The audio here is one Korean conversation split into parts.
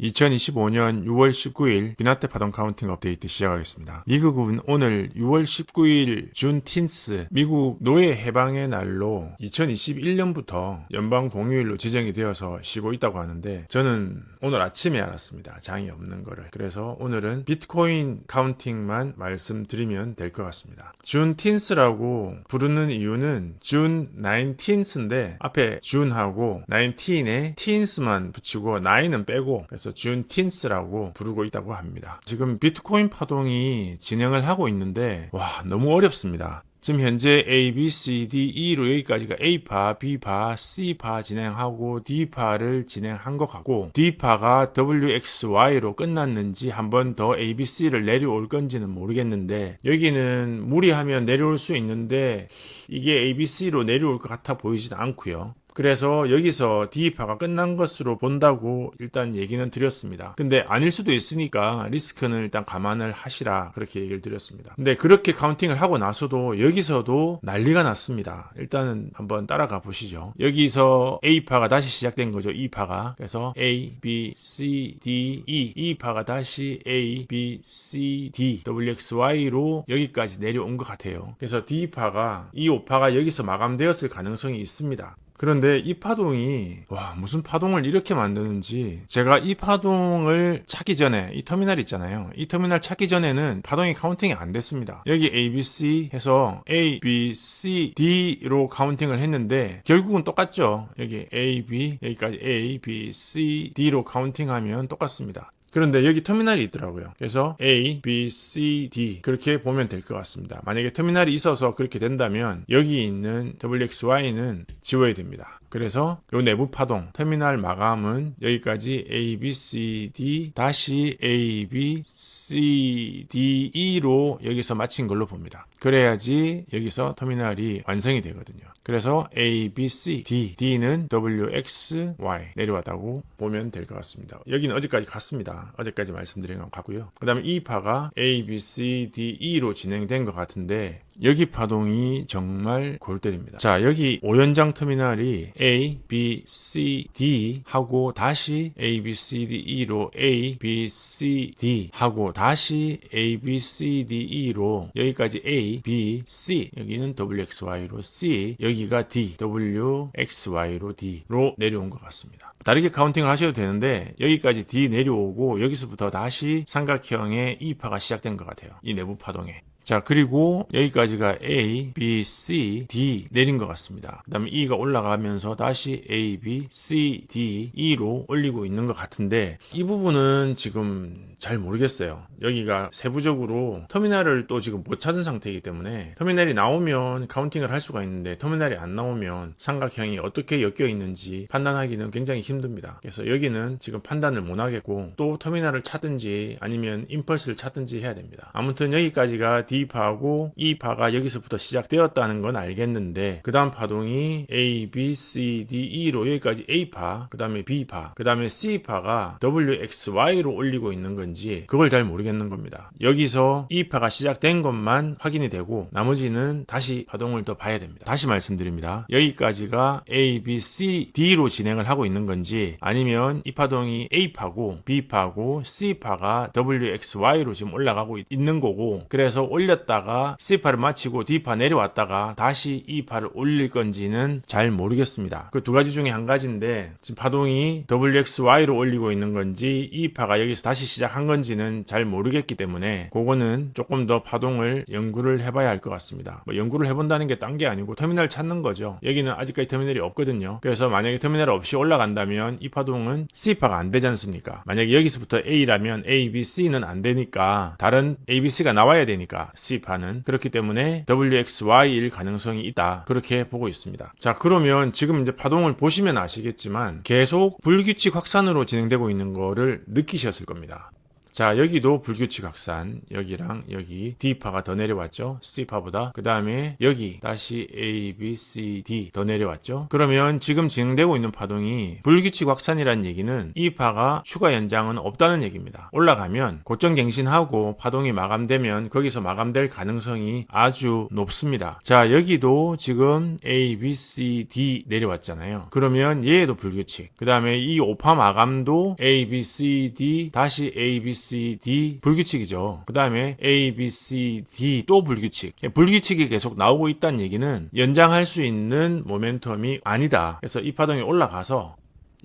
2025년 6월 19일 비나테 파동 카운팅 업데이트 시작하겠습니다. 미국은 오늘 6월 19일 준 틴스 미국 노예 해방의 날로 2021년부터 연방 공휴일로 지정이 되어서 쉬고 있다고 하는데 저는 오늘 아침에 알았습니다. 장이 없는 거를. 그래서 오늘은 비트코인 카운팅만 말씀드리면 될 것 같습니다. 준 틴스라고 부르는 이유는 준 19스인데 앞에 준하고 19에 틴스만 붙이고 9은 빼고 그래서 준 틴스라고 부르고 있다고 합니다. 지금 비트코인 파동이 진행을 하고 있는데 와 너무 어렵습니다. 지금 현재 A, B, C, D, E로 여기까지가 A파, B파, C파 진행하고 D파를 진행한 것 같고 D파가 W, X, Y로 끝났는지 한 번 더 A, B, C를 내려올 건지는 모르겠는데 여기는 무리하면 내려올 수 있는데 이게 A, B, C로 내려올 것 같아 보이진 않고요. 그래서 여기서 D파가 끝난 것으로 본다고 일단 얘기는 드렸습니다. 근데 아닐 수도 있으니까 리스크는 일단 감안을 하시라 그렇게 얘기를 드렸습니다. 근데 그렇게 카운팅을 하고 나서도 여기서도 난리가 났습니다. 일단은 한번 따라가 보시죠. 여기서 A파가 다시 시작된 거죠. E파가. 그래서 A, B, C, D, E. E파가 다시 A, B, C, D, W, X, Y로 여기까지 내려온 것 같아요. 그래서 D파가 이 5파가 여기서 마감되었을 가능성이 있습니다. 그런데 이 파동이 와 무슨 파동을 이렇게 만드는지 제가 이 파동을 찾기 전에 이 터미널 있잖아요. 이 터미널 찾기 전에는 파동이 카운팅이 안 됐습니다. 여기 A, B, C 해서 A, B, C, D로 카운팅을 했는데 결국은 똑같죠. 여기 A, B 여기까지 A, B, C, D로 카운팅하면 똑같습니다 그런데 여기 터미널이 있더라고요. 그래서 A, B, C, D 그렇게 보면 될 것 같습니다. 만약에 터미널이 있어서 그렇게 된다면 여기 있는 WXY는 지워야 됩니다. 그래서 요 내부 파동 터미널 마감은 여기까지 A, B, C, D 다시 A, B, C, D, E로 여기서 마친 걸로 봅니다. 그래야지 여기서 터미널이 완성이 되거든요. 그래서 A, B, C, D, D는 W, X, Y 내려왔다고 보면 될 것 같습니다. 여기는 어제까지 갔습니다. 어제까지 말씀드린 것 같고요. 그 다음에 이 파가 A, B, C, D, E로 진행된 것 같은데 여기 파동이 정말 골 때립니다. 자, 여기 오연장 터미널이 A, B, C, D 하고 다시 A, B, C, D, E로 A, B, C, D 하고 다시 A, B, C, D, E로 여기까지 A, B, C 여기는 W, X, Y로 C 여기가 D, W, X, Y로 D로 내려온 것 같습니다. 다르게 카운팅을 하셔도 되는데 여기까지 D 내려오고 여기서부터 다시 삼각형의 E파가 시작된 것 같아요. 이 내부 파동에. 자, 그리고 여기까지가 A, B, C, D 내린 것 같습니다. 그 다음에 E가 올라가면서 다시 A, B, C, D, E로 올리고 있는 것 같은데 이 부분은 지금 잘 모르겠어요. 여기가 세부적으로 터미널을 또 지금 못 찾은 상태이기 때문에 터미널이 나오면 카운팅을 할 수가 있는데 터미널이 안 나오면 삼각형이 어떻게 엮여 있는지 판단하기는 굉장히 힘듭니다. 그래서 여기는 지금 판단을 못 하겠고 또 터미널을 찾든지 아니면 임펄스를 찾든지 해야 됩니다. 아무튼 여기까지가 D 파고 E파가 여기서부터 시작되었다는 건 알겠는데 그 다음 파동이 A, B, C, D, E로 여기까지 A파, 그 다음에 B파, 그 다음에 C파가 W, X, Y로 올리고 있는 건지 그걸 잘 모르겠는 겁니다. 여기서 E파가 시작된 것만 확인이 되고 나머지는 다시 파동을 더 봐야 됩니다. 다시 말씀드립니다. 여기까지가 A, B, C, D로 진행을 하고 있는 건지 아니면 이 파동이 A파고 B파고 C파가 W, X, Y로 지금 올라가고 있- 있는 거고 그래서 올 렸다가 C파를 마치고 D파 내려왔다가 다시 E파를 올릴 건지는 잘 모르겠습니다. 그 두 가지 중에 한 가지인데 지금 파동이 WXY로 올리고 있는 건지 E파가 여기서 다시 시작한 건지는 잘 모르겠기 때문에 그거는 조금 더 파동을 연구를 해봐야 할 것 같습니다. 뭐 연구를 해본다는 게 딴 게 아니고 터미널 찾는 거죠. 여기는 아직까지 터미널이 없거든요. 그래서 만약에 터미널 없이 올라간다면 이 파동은 C파가 안 되지 않습니까? 만약에 여기서부터 A라면 A, B, C는 안 되니까 다른 A, B, C가 나와야 되니까 C파는 그렇기 때문에 WXY일 가능성이 있다. 그렇게 보고 있습니다. 자, 그러면 지금 이제 파동을 보시면 아시겠지만 계속 불규칙 확산으로 진행되고 있는 거를 느끼셨을 겁니다. 자, 여기도 불규칙 확산. 여기랑 여기 D파가 더 내려왔죠. C파보다. 그 다음에 여기 다시 A, B, C, D 더 내려왔죠. 그러면 지금 진행되고 있는 파동이 불규칙 확산이라는 얘기는 이 파가 추가 연장은 없다는 얘기입니다. 올라가면 고점 갱신하고 파동이 마감되면 거기서 마감될 가능성이 아주 높습니다. 자, 여기도 지금 A, B, C, D 내려왔잖아요. 그러면 얘도 불규칙. 그 다음에 이 오파 마감도 A, B, C, D 다시 A, B, C, D 불규칙이죠. 그 다음에 A, B, C, D 또 불규칙. 불규칙이 계속 나오고 있다는 얘기는 연장할 수 있는 모멘텀이 아니다. 그래서 이 파동이 올라가서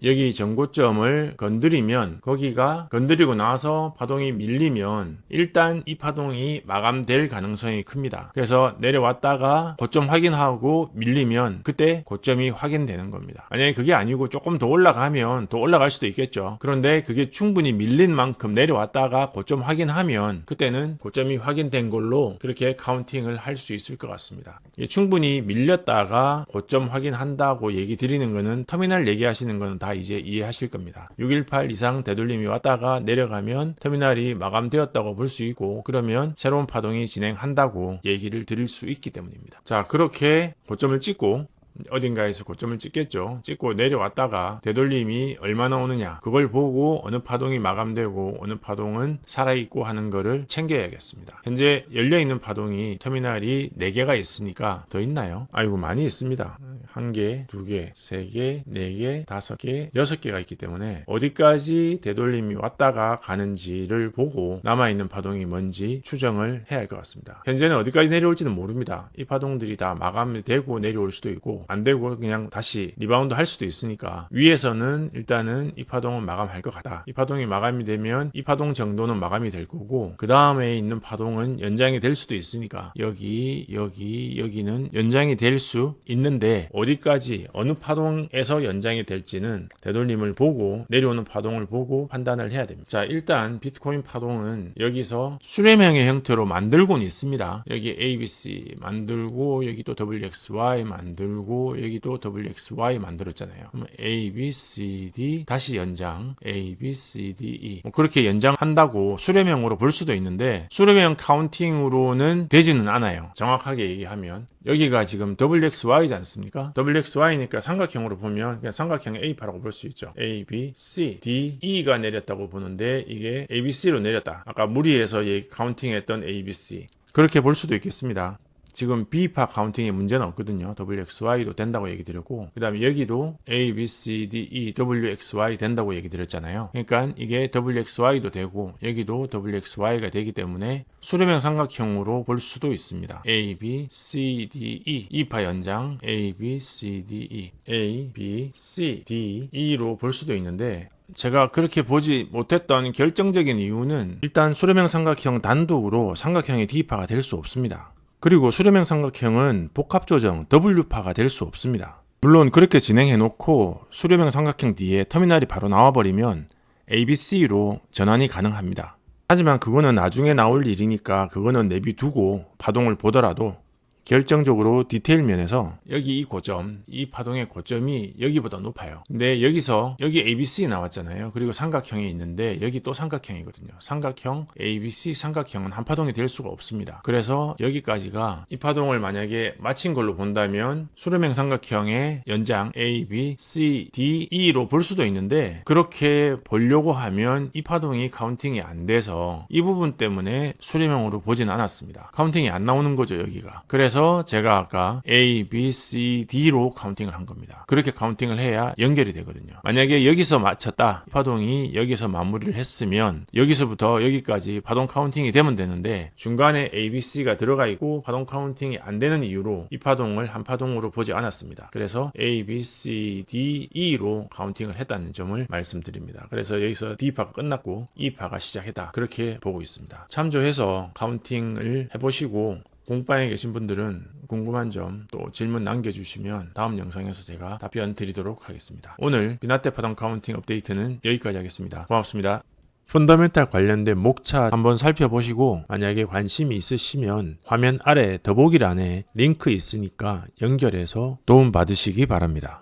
여기 전고점을 건드리면 거기가 건드리고 나서 파동이 밀리면 일단 이 파동이 마감될 가능성이 큽니다. 그래서 내려왔다가 고점 확인하고 밀리면 그때 고점이 확인되는 겁니다. 만약에 그게 아니고 조금 더 올라가면 더 올라갈 수도 있겠죠. 그런데 그게 충분히 밀린 만큼 내려왔다가 고점 확인하면 그때는 고점이 확인된 걸로 그렇게 카운팅을 할 수 있을 것 같습니다. 이게 충분히 밀렸다가 고점 확인한다고 얘기 드리는 거는 터미널 얘기하시는 거는 다 이제 이해하실 겁니다. 618 이상 되돌림이 왔다가 내려가면 터미널이 마감되었다고 볼 수 있고 그러면 새로운 파동이 진행한다고 얘기를 드릴 수 있기 때문입니다. 자, 그렇게 고점을 찍고 어딘가에서 고점을 찍겠죠. 찍고 내려왔다가 되돌림이 얼마나 오느냐 그걸 보고 어느 파동이 마감되고 어느 파동은 살아있고 하는 거를 챙겨야겠습니다. 현재 열려있는 파동이 터미널이 4개가 있으니까 더 있나요? 아이고 많이 있습니다. 한 개, 두 개, 세 개, 네 개, 다섯 개, 여섯 개가 있기 때문에 어디까지 되돌림이 왔다가 가는지를 보고 남아있는 파동이 뭔지 추정을 해야 할 것 같습니다. 현재는 어디까지 내려올지는 모릅니다. 이 파동들이 다 마감이 되고 내려올 수도 있고 안 되고 그냥 다시 리바운드 할 수도 있으니까 위에서는 일단은 이 파동은 마감할 것 같다. 이 파동이 마감이 되면 이 파동 정도는 마감이 될 거고 그 다음에 있는 파동은 연장이 될 수도 있으니까 여기 여기 여기는 연장이 될 수 있는데 어디까지 어느 파동에서 연장이 될지는 되돌림을 보고 내려오는 파동을 보고 판단을 해야 됩니다. 자 일단 비트코인 파동은 여기서 수렴형의 형태로 만들고는 있습니다. 여기 ABC 만들고 여기 또 WXY 만들고 여기 또 WXY 만들었잖아요. 그럼 A, B, C, D 다시 연장 A, B, C, D, E 뭐 그렇게 연장한다고 수렴형으로 볼 수도 있는데 수렴형 카운팅으로는 되지는 않아요. 정확하게 얘기하면 여기가 지금 WXY지 않습니까? WXY니까 삼각형으로 보면 그냥 삼각형 A파라고 볼 수 있죠. A, B, C, D, E가 내렸다고 보는데 이게 A, B, C로 내렸다. 아까 무리해서 얘 카운팅했던 A, B, C 그렇게 볼 수도 있겠습니다. 지금 B파 카운팅에 문제는 없거든요. WXY도 된다고 얘기 드렸고, 그 다음에 여기도 A, B, C, D, E, WXY 된다고 얘기 드렸잖아요. 그러니까 이게 WXY도 되고, 여기도 WXY가 되기 때문에 수렴형 삼각형으로 볼 수도 있습니다. A, B, C, D, E. E파 연장 A, B, C, D, E. A, B, C, D, E로 볼 수도 있는데, 제가 그렇게 보지 못했던 결정적인 이유는 일단 수렴형 삼각형 단독으로 삼각형의 D파가 될 수 없습니다. 그리고 수렴형 삼각형은 복합 조정 W파가 될 수 없습니다. 물론 그렇게 진행해 놓고 수렴형 삼각형 뒤에 터미널이 바로 나와버리면 ABC로 전환이 가능합니다. 하지만 그거는 나중에 나올 일이니까 그거는 내비두고 파동을 보더라도 결정적으로 디테일 면에서 여기 이 고점, 이 파동의 고점이 여기보다 높아요. 근데 여기서 여기 ABC 나왔잖아요. 그리고 삼각형이 있는데 여기 또 삼각형이거든요. 삼각형, ABC 삼각형은 한 파동이 될 수가 없습니다. 그래서 여기까지가 이 파동을 만약에 마친 걸로 본다면 수렴형 삼각형의 연장 A, B, C, D, E로 볼 수도 있는데 그렇게 보려고 하면 이 파동이 카운팅이 안 돼서 이 부분 때문에 수렴형으로 보진 않았습니다. 카운팅이 안 나오는 거죠, 여기가. 그래서 그래서 제가 아까 A, B, C, D로 카운팅을 한 겁니다. 그렇게 카운팅을 해야 연결이 되거든요. 만약에 여기서 맞췄다. 파동이 여기서 마무리를 했으면 여기서부터 여기까지 파동 카운팅이 되면 되는데 중간에 A, B, C가 들어가 있고 파동 카운팅이 안 되는 이유로 이 파동을 한 파동으로 보지 않았습니다. 그래서 A, B, C, D, E로 카운팅을 했다는 점을 말씀드립니다. 그래서 여기서 D파가 끝났고 E파가 시작했다. 그렇게 보고 있습니다. 참조해서 카운팅을 해보시고 공방에 계신 분들은 궁금한 점 또 질문 남겨주시면 다음 영상에서 제가 답변 드리도록 하겠습니다. 오늘 비나테 파동 카운팅 업데이트는 여기까지 하겠습니다. 고맙습니다. 펀더멘탈 관련된 목차 한번 살펴보시고 만약에 관심이 있으시면 화면 아래 더보기란에 링크 있으니까 연결해서 도움 받으시기 바랍니다.